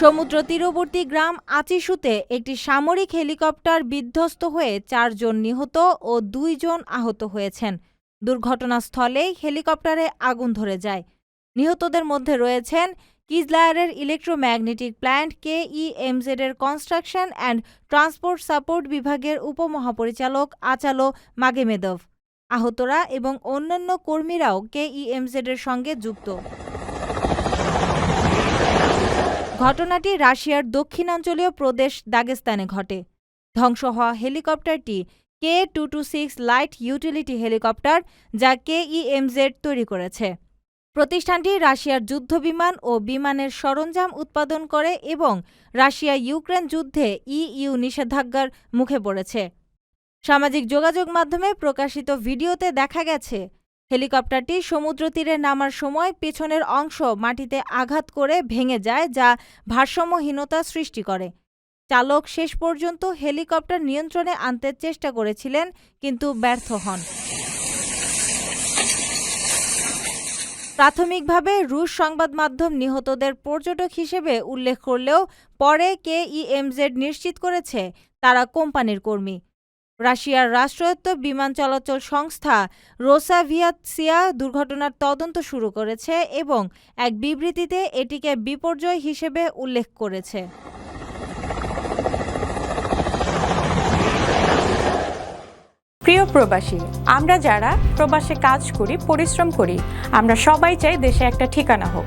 সমুদ্র তীরবর্তী গ্রাম আচিসুতে একটি সামরিক হেলিকপ্টার বিধ্বস্ত হয়ে চারজন নিহত ও দুইজন আহত হয়েছেন। দুর্ঘটনাস্থলেই হেলিকপ্টারে আগুন ধরে যায়। নিহতদের মধ্যে রয়েছেন কিজলায়ারের ইলেকট্রোম্যাগনেটিক প্ল্যান্ট কেইএমজেড এর কনস্ট্রাকশন অ্যান্ড ট্রান্সপোর্ট সাপোর্ট বিভাগের উপমহাপরিচালক আচালো মাগেমেদভ। আহতরা এবং অন্যান্য কর্মীরাও কেইএমজেড এর সঙ্গে যুক্ত। ঘটনাটি রাশিয়ার দক্ষিণাঞ্চলীয় প্রদেশ দাগেস্তানে ঘটে। ধ্বংস হওয়া হেলিকপ্টারটি K two two six light utility helicopter যা কেইএমজেড তৈরি করেছে। প্রতিষ্ঠানটি রাশিয়ার যুদ্ধবিমান ও বিমানের সরঞ্জাম উৎপাদন করে এবং রাশিয়া ইউক্রেন যুদ্ধে ইইউ নিষেধাজ্ঞার মুখে পড়েছে। সামাজিক যোগাযোগ মাধ্যমে প্রকাশিত ভিডিওতে দেখা গেছে হেলিকপ্টারটি সমুদ্র তীরে নামার সময় পেছনের অংশ মাটিতে আঘাত করে ভেঙে যায়, যা ভারসাম্যহীনতা সৃষ্টি করে। চালক শেষ পর্যন্ত হেলিকপ্টার নিয়ন্ত্রণে আনতে চেষ্টা করেছিলেন, কিন্তু ব্যর্থ হন। প্রাথমিকভাবে রুশ সংবাদ মাধ্যম নিহতদের পর্যটক হিসেবে উল্লেখ করলেও পরে কেইএমজেড নিশ্চিত করেছে, তারা কোম্পানির কর্মী। রাশিয়ার রাষ্ট্রায়ত্ত বিমান চলাচল সংস্থা রোসাভিয়াতসিয়া দুর্ঘটনার তদন্ত শুরু করেছে এবং এক বিবৃতিতে এটিকে বিপর্যয় হিসেবে উল্লেখ করেছে। প্রিয় প্রবাসী, আমরা যারা প্রবাসে কাজ করি, পরিশ্রম করি, আমরা সবাই চাই দেশে একটা ঠিকানা হোক।